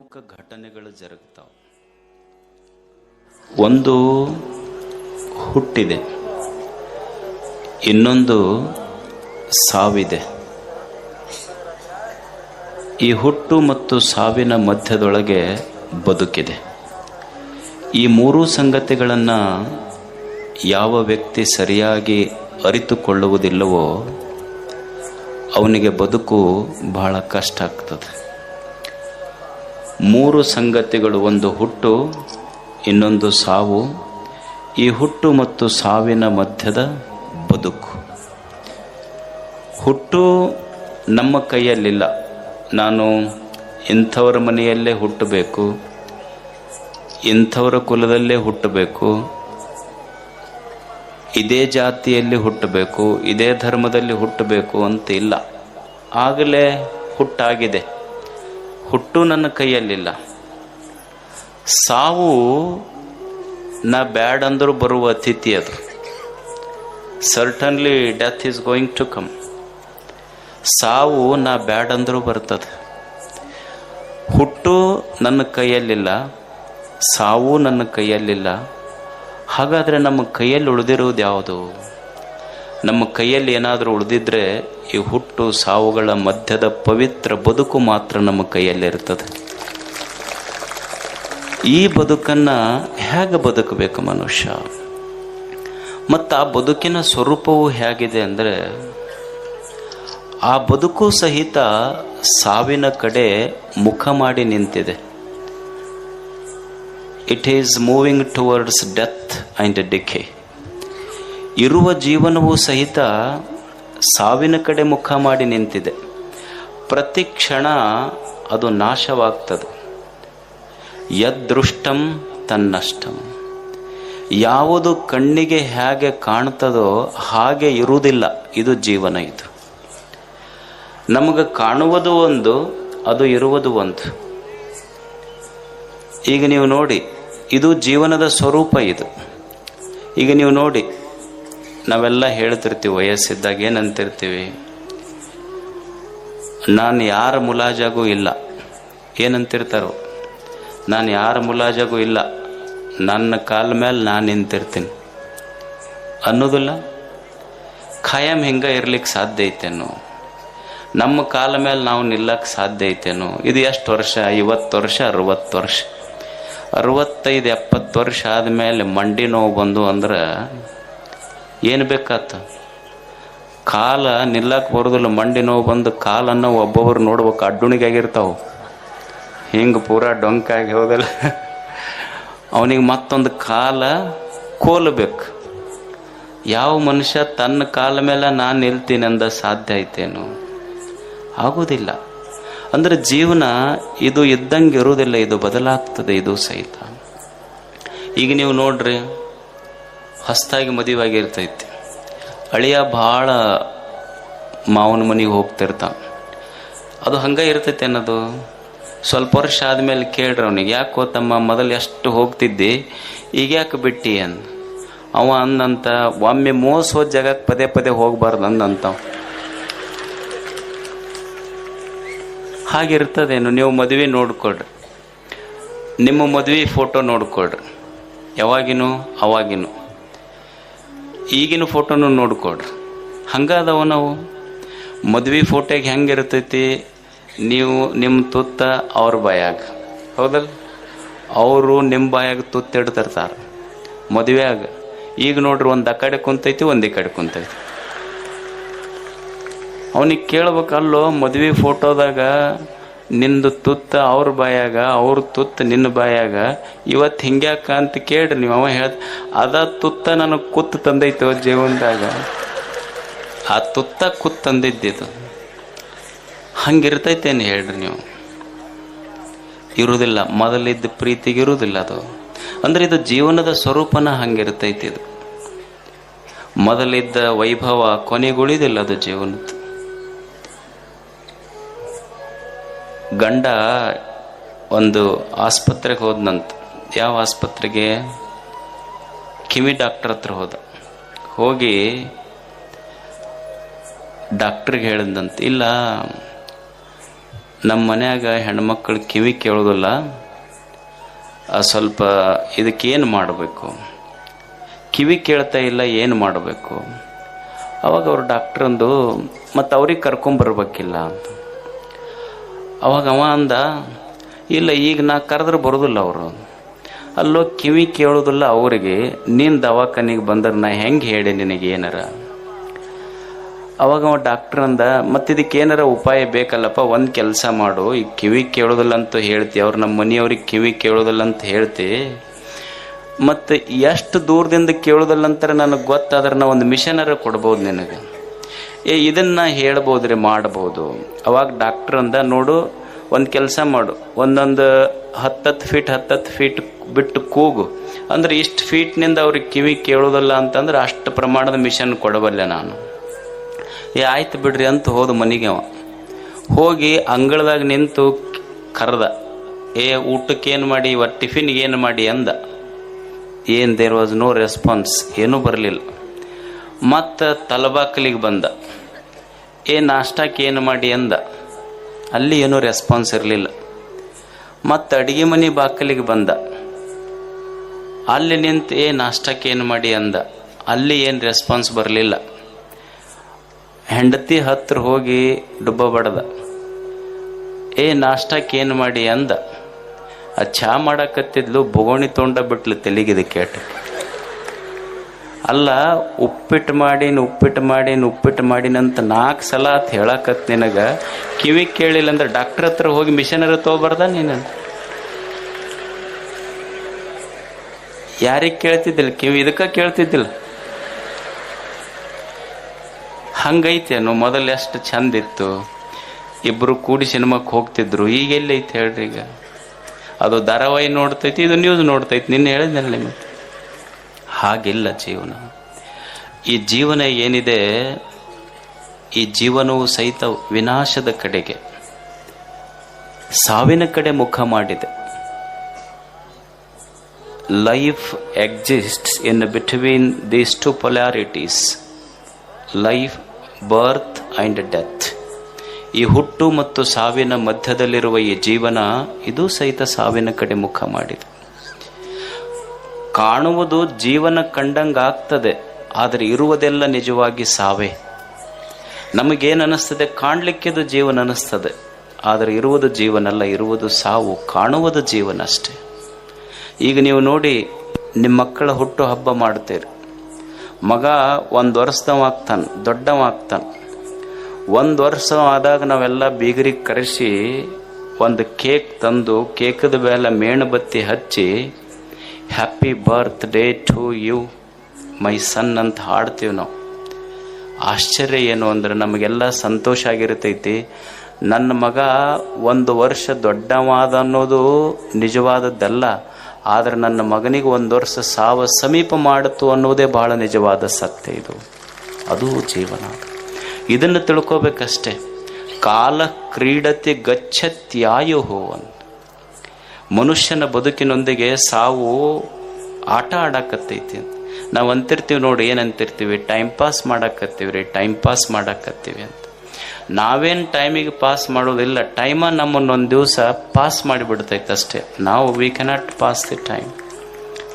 ಪ್ರಮುಖ ಘಟನೆಗಳು ಜರುಗ್ತಾವೆ. ಒಂದು ಹುಟ್ಟಿದೆ. ಇನ್ನೊಂದು ಸಾವಿದೆ. ಈ ಹುಟ್ಟು ಮತ್ತು ಸಾವಿನ ಮಧ್ಯದೊಳಗೆ ಬದುಕಿದೆ. ಈ ಮೂರೂ ಸಂಗತಿಗಳನ್ನು ಯಾವ ವ್ಯಕ್ತಿ ಸರಿಯಾಗಿ ಅರಿತುಕೊಳ್ಳುವುದಿಲ್ಲವೋ ಅವನಿಗೆ ಬದುಕು ಬಹಳ ಕಷ್ಟ ಆಗ್ತದೆ. ಮೂರು ಸಂಗತಿಗಳು, ಒಂದು ಹುಟ್ಟು, ಇನ್ನೊಂದು ಸಾವು. ಈ ಹುಟ್ಟು ಮತ್ತು ಸಾವಿನ ಮಧ್ಯದ ಬದುಕು. ಹುಟ್ಟು ನಮ್ಮ ಕೈಯಲ್ಲಿಲ್ಲ. ನಾನು ಇಂಥವರ ಮನೆಯಲ್ಲೇ ಹುಟ್ಟಬೇಕು. ಇಂಥವರ ಕುಲದಲ್ಲೇ ಹುಟ್ಟಬೇಕು. ಇದೇ ಜಾತಿಯಲ್ಲಿ ಹುಟ್ಟಬೇಕು, ಇದೇ ಧರ್ಮದಲ್ಲಿ ಹುಟ್ಟಬೇಕು ಅಂತ ಇಲ್ಲ. ಆಗಲೇ ಹುಟ್ಟಾಗಿದೆ. ಹುಟ್ಟು ನನ್ನ ಕೈಯಲ್ಲಿಲ್ಲ. ಸಾವು ನಾ ಬ್ಯಾಡ್ ಅಂದರೂ ಬರುವ ಅತಿಥಿ ಅದು. Certainly death is going to come ಸಾವು ನಾ ಬ್ಯಾಡ್ ಅಂದರೂ ಬರ್ತದೆ. ಹುಟ್ಟು ನನ್ನ ಕೈಯಲ್ಲಿಲ್ಲ, ಸಾವು ನನ್ನ ಕೈಯಲ್ಲಿಲ್ಲ. ಹಾಗಾದರೆ ನಮ್ಮ ಕೈಯಲ್ಲಿ ಉಳಿದಿರುವುದು ಯಾವುದು? ನಮ್ಮ ಕೈಯಲ್ಲಿ ಏನಾದರೂ ಉಳಿದಿದ್ರೆ ಈ ಹುಟ್ಟು ಸಾವುಗಳ ಮಧ್ಯದ ಪವಿತ್ರ ಬದುಕು ಮಾತ್ರ ನಮ್ಮ ಕೈಯಲ್ಲಿರ್ತದೆ ಈ ಬದುಕನ್ನು ಹೇಗೆ ಬದುಕಬೇಕು ಮನುಷ್ಯ? ಮತ್ತು ಆ ಬದುಕಿನ ಸ್ವರೂಪವು ಹೇಗಿದೆ ಅಂದರೆ, ಆ ಬದುಕು ಸಹಿತ ಸಾವಿನ ಕಡೆ ಮುಖ ಮಾಡಿ ನಿಂತಿದೆ. It is moving towards death and decay ಇರುವ ಜೀವನವೂ ಸಹಿತ ಸಾವಿನ ಕಡೆ ಮುಖ ಮಾಡಿ ನಿಂತಿದೆ. ಪ್ರತಿ ಕ್ಷಣ ಅದು ನಾಶವಾಗ್ತದೆ. ಯದೃಷ್ಟಂ ತನ್ನಷ್ಟಂ. ಯಾವುದು ಕಣ್ಣಿಗೆ ಹೇಗೆ ಕಾಣ್ತದೋ ಹಾಗೆ ಇರುವುದಿಲ್ಲ. ಇದು ಜೀವನ ಇದು. ನಮಗೆ ಕಾಣುವುದು ಒಂದು, ಅದು ಇರುವುದು ಒಂದು. ಈಗ ನೀವು ನೋಡಿ, ಇದು ಜೀವನದ ಸ್ವರೂಪ ಇದು. ಈಗ ನೀವು ನೋಡಿ ನಾವೆಲ್ಲ ಹೇಳ್ತಿರ್ತೀವಿ, ವಯಸ್ಸಿದ್ದಾಗ ಏನಂತಿರ್ತೀವಿ? ನಾನು ಯಾರ ಮುಲಾಜಾಗೂ ಇಲ್ಲ. ಏನಂತಿರ್ತಾರೋ? ನಾನು ಯಾರ ಮುಲಾಜಾಗೂ ಇಲ್ಲ. ನನ್ನ ಕಾಲ ಮೇಲೆ ನಾನು ನಿಂತಿರ್ತೀನಿ. ಅನ್ನೋದಿಲ್ಲ? ಖಾಯಂ ಹಿಂಗೆ ಇರ್ಲಿಕ್ಕೆ ಸಾಧ್ಯ ಐತೇನೋ? ನಮ್ಮ ಕಾಲ ಮೇಲೆ ನಾವು ನಿಲ್ಲಕ್ಕೆ ಸಾಧ್ಯ ಐತೇನು? ಇದು ಎಷ್ಟು ವರ್ಷ? ಐವತ್ತು ವರ್ಷ, ಅರವತ್ತು ವರ್ಷ? ಅರವತ್ತೈದು, ಎಪ್ಪತ್ತು ವರ್ಷ ಆದಮೇಲೆ ಮಂಡಿ ನೋವು ಬಂದು ಅಂದ್ರೆ ಏನು ಬೇಕಾತ? ಕಾಲ ನಿಲ್ಲಕ್ಕೆ ಬರೋದಿಲ್ಲ, ಮಂಡಿ ನೋವು ಬಂದು ಕಾಲನ್ನು ಒಬ್ಬೊಬ್ರು ನೋಡ್ಬೇಕು, ಅಡ್ಡುಣಿಗಾಗಿರ್ತಾವೆ. ಹಿಂಗೆ ಪೂರಾ ಡೊಂಕಾಗಿ ಹೋದಲ್ಲ ಅವನಿಗೆ ಮತ್ತೊಂದು ಕಾಲ ಕೋಲ್ಬೇಕು. ಯಾವ ಮನುಷ್ಯ ತನ್ನ ಕಾಲ ಮೇಲೆ ನಾನು ನಿಲ್ತೀನಿ ಅಂದ ಸಾಧ್ಯ ಐತೇನು? ಆಗೋದಿಲ್ಲ. ಅಂದರೆ ಜೀವನ ಇದು ಇದ್ದಂಗೆ ಇರುವುದಿಲ್ಲ, ಇದು ಬದಲಾಗ್ತದೆ, ಇದು ಸಹಿತ. ಈಗ ನೀವು ನೋಡ್ರಿ ಹೊಸ್ದಾಗಿ ಮದುವೆಯಾಗಿರ್ತೈತಿ. ಅಳಿಯ ಭಾಳ ಮಾವನ ಮನೆಗೆ ಹೋಗ್ತಿರ್ತಾವ ಅದು ಹಂಗೆ ಇರ್ತೈತಿ ಅನ್ನೋದು. ಸ್ವಲ್ಪ ವರ್ಷ ಆದಮೇಲೆ ಕೇಳ್ರಿ ಅವನಿಗೆ, ಯಾಕೋ ತಮ್ಮ ಮೊದಲು ಎಷ್ಟು ಹೋಗ್ತಿದ್ದಿ, ಈಗ ಯಾಕೆ ಬಿಟ್ಟಿ ಅಂದ ಅವ ಅಂದಂತ, ಒಮ್ಮೆ ಮೋಸ ಹೋದ ಜಾಗಕ್ಕೆ ಪದೇ ಪದೇ ಹೋಗ್ಬಾರ್ದು ಅಂದಂತ ಹಾಗಿರ್ತದೇನು, ನೀವು ಮದುವೆ ನೋಡ್ಕೊಳ್ರಿ. ನಿಮ್ಮ ಮದುವೆ ಫೋಟೋ ನೋಡ್ಕೊಳ್ರಿ. ಯಾವಾಗಿನೂ, ಅವಾಗಿನೂ. ಈಗಿನ ಫೋಟೋನು ನೋಡ್ಕೊಡ್ರಿ ಹಂಗಾದವ ನಾವು. ಮದುವೆ ಫೋಟೋಗೆ ಹೆಂಗಿರ್ತೈತಿ? ನೀವು ನಿಮ್ಮ ತುತ್ತ ಅವ್ರ ಬಾಯಾಗ. ಹೌದಲ್ಲ? ಅವರು ನಿಮ್ಮ ಬಾಯಾಗ ತುತ್ತಿಡ್ತಿರ್ತಾರೆ ಮದುವೆಯಾಗ. ಈಗ ನೋಡ್ರಿ ಒಂದು ಆ ಕಡೆ ಕುಂತೈತಿ, ಒಂದು ಈ ಕಡೆ ಕುಂತೈತಿ. ಅವನಿಗೆ ಕೇಳ್ಬೇಕಲ್ಲೋ ಮದುವೆ ಫೋಟೋದಾಗ ನಿಂದು ತುತ್ತ ಅವ್ರ ಬಾಯಾಗ, ಅವ್ರ ತುತ್ತ ನಿನ್ನ ಬಾಯಾಗ. ಇವತ್ತು ಹಿಂಗ್ಯಾಕ ಅಂತ ಕೇಳ್ರಿ ನೀವು, ಅವ ಹೇಳ, ಅದ ತುತ್ತ ನನಗೆ ಕುತ್ತು ತಂದೈತೋ ಜೀವನದಾಗ. ಆ ತುತ್ತ ಕುತ್ತು ತಂದಿದ್ದಿದು. ಹಂಗಿರ್ತೈತೇನು ಹೇಳ್ರಿ ನೀವು. ಇರುವುದಿಲ್ಲ ಮೊದಲಿದ್ದ ಪ್ರೀತಿಗೆ ಇರುವುದಿಲ್ಲ ಅದು. ಅಂದ್ರೆ ಇದು ಜೀವನದ ಸ್ವರೂಪನ ಹಂಗಿರ್ತೈತಿ ಇದು ಮೊದಲಿದ್ದ ವೈಭವ ಕೊನೆಗುಳಿದಿಲ್ಲ ಅದು ಜೀವನದ್ದು. ಗಂಡ ಒಂದು ಆಸ್ಪತ್ರೆಗೆ ಹೋದ್ನಂತ. ಯಾವ ಆಸ್ಪತ್ರೆಗೆ? ಕಿವಿ ಡಾಕ್ಟರ್ ಹತ್ರ ಹೋದ. ಹೋಗಿ ಡಾಕ್ಟ್ರಿಗೆ ಹೇಳಿದಂತ ಇಲ್ಲ, ನಮ್ಮ ಮನ್ಯಾಗ ಹೆಣ್ಮಕ್ಳು ಕಿವಿ ಕೇಳೋದಿಲ್ಲ. ಸ್ವಲ್ಪ ಇದಕ್ಕೇನು ಮಾಡಬೇಕು? ಕಿವಿ ಕೇಳ್ತಾ ಇಲ್ಲ, ಏನು ಮಾಡಬೇಕು? ಅವಾಗ ಅವ್ರು ಡಾಕ್ಟ್ರಂದು ಮತ್ತು ಅವ್ರಿಗೆ ಕರ್ಕೊಂಬರ್ಬೇಕಿಲ್ಲ ಅಂತ. ಅವಾಗ ಅವ ಅಂದ, ಇಲ್ಲ, ಈಗ ನಾ ಕರೆದ್ರೆ ಬರೋದಿಲ್ಲ ಅವರು. ಅಲ್ಲೋ ಕಿವಿ ಕೇಳೋದಿಲ್ಲ ಅವರಿಗೆ, ನೀನು ದವಾಖಾನಿಗೆ ಬಂದ್ರೆ ನಾ ಹೆಂಗೆ ಹೇಳಿ ನಿನಗೆ ಏನಾರ? ಅವಾಗ ಅವ ಡಾಕ್ಟ್ರ್ ಅಂದ, ಮತ್ತು ಇದಕ್ಕೆ ಏನಾರ ಉಪಾಯ ಬೇಕಲ್ಲಪ್ಪ, ಒಂದು ಕೆಲಸ ಮಾಡು. ಈಗ ಕಿವಿ ಕೇಳೋದಿಲ್ಲ ಅಂತ ಹೇಳ್ತಿ, ಅವ್ರು ನಮ್ಮ ಮನೆಯವ್ರಿಗೆ ಕಿವಿ ಕೇಳೋದಿಲ್ಲ ಅಂತ ಹೇಳ್ತಿ. ಮತ್ತು ಎಷ್ಟು ದೂರದಿಂದ ಕೇಳೋದಿಲ್ಲ ಅಂತಾರೆ ನನಗೆ ಗೊತ್ತಾದ್ರೆ ನಾ ಒಂದು ಮಿಷನರ ಕೊಡ್ಬೋದು ನಿನಗೆ. ಏ, ಇದನ್ನು ಹೇಳ್ಬೋದ್ರಿ, ಮಾಡ್ಬೋದು. ಅವಾಗ ಡಾಕ್ಟ್ರ್ ಅಂದ, ನೋಡು, ಒಂದು ಕೆಲಸ ಮಾಡು. ಒಂದೊಂದು ಹತ್ತತ್ತು ಫೀಟ್ ಹತ್ತತ್ತು ಫೀಟ್ ಬಿಟ್ಟು ಕೂಗು. ಅಂದ್ರೆ ಇಷ್ಟು ಫೀಟ್ನಿಂದ ಅವ್ರಿಗೆ ಕಿವಿ ಕೇಳೋದಲ್ಲ ಅಂತಂದ್ರೆ ಅಷ್ಟು ಪ್ರಮಾಣದ ಮಿಷನ್ ಕೊಡಬಲ್ಲೆ ನಾನು. ಏ, ಆಯ್ತು ಬಿಡ್ರಿ ಅಂತ ಹೋದ ಮನೆಗೆ ಅವ. ಹೋಗಿ ಅಂಗಳದಾಗ ನಿಂತು ಕರೆದ. ಏ ಊಟಕ್ಕೆ ಏನು ಮಾಡಿ ಇವತ್ತು ಟಿಫಿನ್ಗೆ ಏನು ಮಾಡಿ ಅಂದ. ಏನು ದೇರ್ ವಾಸ್ ನೋ ರೆಸ್ಪಾನ್ಸ್ ಏನೂ ಬರಲಿಲ್ಲ. ಮತ್ತು ತಲಬಾಕಲಿಗೆ ಬಂದ. ಏ ನಾಷ್ಟಕ್ಕೆ ಏನು ಮಾಡಿ ಅಂದ. ಅಲ್ಲಿ ಏನೂ ರೆಸ್ಪಾನ್ಸ್ ಇರಲಿಲ್ಲ. ಮತ್ತು ಅಡುಗೆ ಮನೆ ಬಾಕಲಿಗೆ ಬಂದ. ಅಲ್ಲಿ ನಿಂತು ಏ ನಾಷ್ಟಕ್ಕೆ ಏನು ಮಾಡಿ ಅಂದ. ಅಲ್ಲಿ ಏನು ರೆಸ್ಪಾನ್ಸ್ ಬರಲಿಲ್ಲ. ಹೆಂಡತಿ ಹತ್ರ ಹೋಗಿ ಡುಬ್ಬ ಬಡ್ದ. ಏ ನಾಷ್ಟಕ್ಕೆ ಏನು ಮಾಡಿ ಅಂದ. ಆ ಚಹಾ ಮಾಡಕತ್ತಿದ್ಲು, ಬೊಗೋಣಿ ತೊಂಡ ಬಿಟ್ಲು, ತೆಲಿಗಿದೆ ಕೇಟ ಅಲ್ಲ ಉಪ್ಪಿಟ್ಟು ಮಾಡಿನ ಉಪ್ಪಿಟ್ಟು ಮಾಡೀನಿ ಉಪ್ಪಿಟ್ಟು ಮಾಡೀನಂತ ನಾಲ್ಕು ಸಲ ಅಂತ ಹೇಳಕತ್ ನಿನಗ. ಕಿವಿ ಕೇಳಿಲ್ಲ ಅಂದ್ರೆ ಡಾಕ್ಟರ್ ಹತ್ರ ಹೋಗಿ ಮಿಷನರ ತೊಗೊಬಾರ್ದ ನೀನು? ಯಾರಿಗೆ ಕೇಳ್ತಿದ್ದಿಲ್ಲ? ಕಿವಿ ಇದಕ್ಕೆ ಕೇಳ್ತಿದ್ದಿಲ್ಲ? ಹಂಗೈತೇನು ಮೊದಲು ಎಷ್ಟು ಚಂದ ಇತ್ತು. ಇಬ್ಬರು ಕೂಡಿ ಸಿನಿಮಾಕ್ಕೆ ಹೋಗ್ತಿದ್ರು. ಈಗ ಎಲ್ಲೈತೆ ಹೇಳ್ರಿ ಈಗ? ಅದು ಧಾರಾವಾಹಿ ನೋಡ್ತೈತಿ, ಇದು ನ್ಯೂಸ್ ನೋಡ್ತೈತಿ. ನಿನ್ನೆ ಹೇಳಿದ್ನಲ್ಲ ಹಾಗಿಲ್ಲ ಜೀವನ. ಈ ಜೀವನ ಏನಿದೆ? ಈ ಜೀವನವು ಸಹಿತ ವಿನಾಶದ ಕಡೆಗೆ, ಸಾವಿನ ಕಡೆ ಮುಖ ಮಾಡಿದೆ. Life exists in between these two polarities life birth and death ಈ ಹುಟ್ಟು ಮತ್ತು ಸಾವಿನ ಮಧ್ಯದಲ್ಲಿರುವ ಈ ಜೀವನ, ಇದು ಸಹಿತ ಸಾವಿನ ಕಡೆ ಮುಖ ಮಾಡಿದೆ. ಕಾಣುವುದು ಜೀವನ ಕಂಡಂಗಾಗ್ತದೆ, ಆದರೆ ಇರುವುದೆಲ್ಲ ನಿಜವಾಗಿ ಸಾವೇ. ನಮಗೇನು ಅನ್ನಿಸ್ತದೆ ಕಾಣಲಿಕ್ಕೆದು ಜೀವನ ಅನ್ನಿಸ್ತದೆ ಆದರೆ ಇರುವುದು ಜೀವನಲ್ಲ, ಇರುವುದು ಸಾವು, ಕಾಣುವುದು ಜೀವನ ಅಷ್ಟೇ ಈಗ ನೀವು ನೋಡಿ, ನಿಮ್ಮ ಮಕ್ಕಳ ಹುಟ್ಟು ಹಬ್ಬ ಮಾಡ್ತೀರಿ. ಮಗ ಒಂದು ವರ್ಷದವ ಆಗ್ತಾನೆ ದೊಡ್ಡವ ಆಗ್ತಾನೆ ಒಂದು ವರ್ಷ ಆದಾಗ ನಾವೆಲ್ಲ ಬೀಗರಿಗೆ ಕರೆಸಿ ಒಂದು ಕೇಕ್ ತಂದು, ಕೇಕದ ಮೇಲೆ ಮೇಣಬತ್ತಿ ಹಚ್ಚಿ happy birthday to you my son ಅಂತ ಹಾಡ್ತೀವಿ ನಾವು. ಆಶ್ಚರ್ಯ ಏನು ಅಂದ್ರೆ ನಮಗೆಲ್ಲ ಸಂತೋಷ ಆಗಿರ್ತೈತಿ. ನನ್ನ ಮಗ ಒಂದು ವರ್ಷ ದೊಡ್ಡವಾದ ಅನ್ನೋದು ನಿಜವಾದದ್ದಲ್ಲ. ಆದರೆ ನನ್ನ ಮಗನಿಗೆ ಒಂದು ವರ್ಷ ಸಾವ ಸಮೀಪ ಮಾಡಿತು ಅನ್ನೋದೇ ಬಹಳ ನಿಜವಾದ ಸತ್ಯ ಇದು. ಅದು ಜೀವನ. ಇದನ್ನು ತಿಳ್ಕೋಬೇಕಷ್ಟೆ. ಕಾಲ ಕ್ರೀಡತೆ ಗಚ್ಚತ್ಯಾಯು ಅಂತ ಮನುಷ್ಯನ ಬದುಕಿನೊಂದಿಗೆ ಸಾವು ಆಟ ಆಡಕತ್ತೈತಿ. ನಾವು ಅಂತಿರ್ತೀವಿ ನೋಡಿ ಏನಂತಿರ್ತೀವಿ ಟೈಮ್ ಪಾಸ್ ಮಾಡಕತ್ತೀವಿ ರೀ ಟೈಮ್ ಪಾಸ್ ಮಾಡಕತ್ತೀವಿ ಅಂತ. ನಾವೇನು ಟೈಮಿಗೆ ಪಾಸ್ ಮಾಡೋದಿಲ್ಲ ಟೈಮ ನಮ್ಮನ್ನೊಂದು ದಿವಸ ಪಾಸ್ ಮಾಡಿಬಿಡ್ತೈತೆ ಅಷ್ಟೇ. ನಾವು we cannot pass the time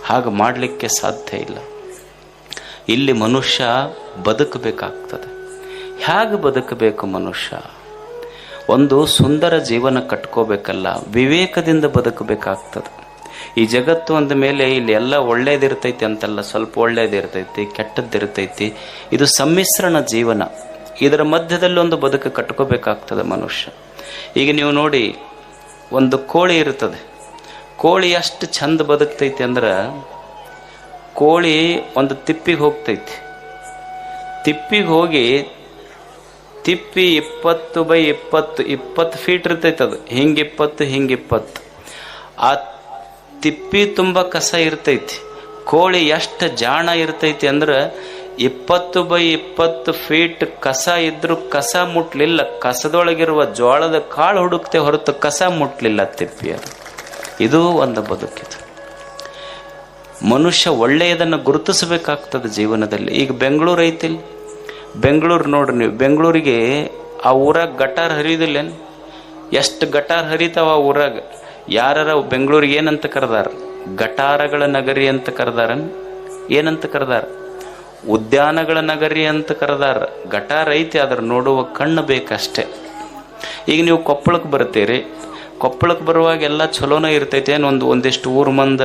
ಹಾಗೆ ಮಾಡಲಿಕ್ಕೆ ಸಾಧ್ಯ ಇಲ್ಲ. ಇಲ್ಲಿ ಮನುಷ್ಯ ಬದುಕಬೇಕಾಗ್ತದೆ. ಹೇಗೆ ಬದುಕಬೇಕು ಮನುಷ್ಯ? ಒಂದು ಸುಂದರ ಜೀವನ ಕಟ್ಕೋಬೇಕಲ್ಲ, ವಿವೇಕದಿಂದ ಬದುಕಬೇಕಾಗ್ತದೆ. ಈ ಜಗತ್ತು ಅಂದ ಮೇಲೆ ಇಲ್ಲಿ ಎಲ್ಲ ಒಳ್ಳೇದಿರ್ತೈತಿ ಅಂತಲ್ಲ, ಸ್ವಲ್ಪ ಒಳ್ಳೇದಿರ್ತೈತಿ, ಕೆಟ್ಟದ್ದಿರ್ತೈತಿ, ಇದು ಸಮ್ಮಿಶ್ರಣ ಜೀವನ. ಇದರ ಮಧ್ಯದಲ್ಲಿ ಒಂದು ಬದುಕು ಕಟ್ಕೋಬೇಕಾಗ್ತದೆ ಮನುಷ್ಯ. ಈಗ ನೀವು ನೋಡಿ, ಒಂದು ಕೋಳಿ ಇರ್ತದೆ. ಕೋಳಿ ಎಷ್ಟು ಚಂದ ಬದುಕ್ತೈತಿ ಅಂದ್ರೆ, ಕೋಳಿ ಒಂದು ತಿಪ್ಪಿಗೆ ಹೋಗ್ತೈತಿ. ತಿಪ್ಪಿಗೆ ಹೋಗಿ ತಿಪ್ಪಿ ಇಪ್ಪತ್ತು ಬೈ ಇಪ್ಪತ್ತು ಇಪ್ಪತ್ತು ಫೀಟ್ ಇರ್ತೈತೆ ಅದು. ಹಿಂಗೆ ಇಪ್ಪತ್ತು ಹಿಂಗೆ ಇಪ್ಪತ್ತು. ಆ ತಿಪ್ಪಿ ತುಂಬ ಕಸ ಇರ್ತೈತಿ. ಕೋಳಿ ಎಷ್ಟು ಜಾಣ ಇರ್ತೈತಿ ಅಂದ್ರೆ ಇಪ್ಪತ್ತು ಬೈ ಇಪ್ಪತ್ತು ಫೀಟ್ ಕಸ ಇದ್ರೂ ಕಸ ಮುಟ್ಲಿಲ್ಲ. ಕಸದೊಳಗಿರುವ ಜೋಳದ ಕಾಳು ಹುಡುಕ್ತೆ ಹೊರತು ಕಸ ಮುಟ್ಲಿಲ್ಲ ತಿಪ್ಪಿ ಅದು. ಇದು ಒಂದು ಬದುಕಿದು. ಮನುಷ್ಯ ಒಳ್ಳೆಯದನ್ನು ಗುರುತಿಸಬೇಕಾಗ್ತದೆ ಜೀವನದಲ್ಲಿ. ಈಗ ಬೆಂಗಳೂರು ಐತಿಲ್ಲ. ಬೆಂಗಳೂರು ನೋಡ್ರಿ ನೀವು. ಬೆಂಗಳೂರಿಗೆ ಆ ಊರಾಗ ಗಟಾರ್ ಹರಿಯೋದಿಲ್ಲೇನು? ಎಷ್ಟು ಗಟಾರ್ ಹರಿತಾವ ಆ ಊರಾಗ? ಯಾರ ಬೆಂಗಳೂರಿಗೆ ಏನಂತ ಕರೆದಾರ? ಗಟಾರಗಳ ನಗರಿ ಅಂತ ಕರೆದಾರ ಏನಂತ ಕರೆದಾರ? ಉದ್ಯಾನಗಳ ನಗರಿ ಅಂತ ಕರೆದಾರ? ಗಟಾರ ಐತಿ ಅದ್ರ ನೋಡುವ ಕಣ್ಣು ಬೇಕಷ್ಟೇ. ಈಗ ನೀವು ಕೊಪ್ಪಳಕ್ಕೆ ಬರ್ತೀರಿ ಕೊಪ್ಪಳಕ್ಕೆ ಬರುವಾಗ ಎಲ್ಲ ಚಲೋನೇ ಇರ್ತೈತೆ ಏನು ಒಂದು, ಒಂದಿಷ್ಟು ಊರು ಮಂದ?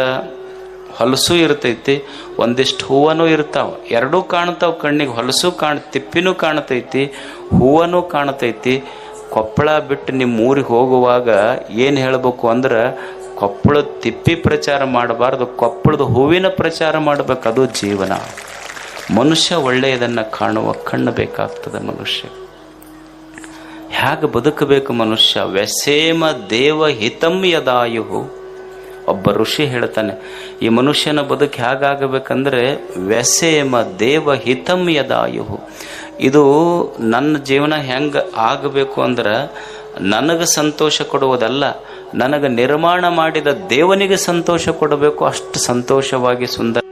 ಹೊಲಸು ಇರ್ತೈತಿ, ಒಂದಿಷ್ಟು ಹೂವನೂ ಇರ್ತಾವ. ಎರಡೂ ಕಾಣ್ತಾವ ಕಣ್ಣಿಗೆ, ಹೊಲಸು ಕಾಣ್, ತಿಪ್ಪಿನೂ ಕಾಣ್ತೈತಿ, ಹೂವನೂ ಕಾಣ್ತೈತಿ. ಕೊಪ್ಪಳ ಬಿಟ್ಟು ನಿಮ್ಮ ಊರಿಗೆ ಹೋಗುವಾಗ ಏನು ಹೇಳಬೇಕು ಅಂದ್ರೆ, ಕೊಪ್ಪಳ ತಿಪ್ಪಿ ಪ್ರಚಾರ ಮಾಡಬಾರ್ದು, ಕೊಪ್ಪಳದ ಹೂವಿನ ಪ್ರಚಾರ ಮಾಡಬೇಕು, ಅದು ಜೀವನ. ಮನುಷ್ಯ ಒಳ್ಳೆಯದನ್ನು ಕಾಣುವ ಕಣ್ಣು ಬೇಕಾಗ್ತದೆ ಮನುಷ್ಯ ಹೇಗೆ ಬದುಕಬೇಕು ಮನುಷ್ಯ? ವ್ಯಸೇಮ ದೇವ ಹಿತಂ ಯದಾಯು ಒಬ್ಬ ಋಷಿ ಹೇಳ್ತಾನೆ, ಈ ಮನುಷ್ಯನ ಬದುಕು ಹೇಗಾಗಬೇಕಂದ್ರೆ, ವ್ಯಸೇಮ ದೇವ ಹಿತಂ ಯದಾಯು ಇದು ನನ್ನ ಜೀವನ ಹೆಂಗೆ ಆಗಬೇಕು ಅಂದ್ರೆ, ನನಗೆ ಸಂತೋಷ ಕೊಡುವುದಲ್ಲ, ನನಗೆ ನಿರ್ಮಾಣ ಮಾಡಿದ ದೇವನಿಗೆ ಸಂತೋಷ ಕೊಡಬೇಕು, ಅಷ್ಟು ಸಂತೋಷವಾಗಿ ಸುಂದರ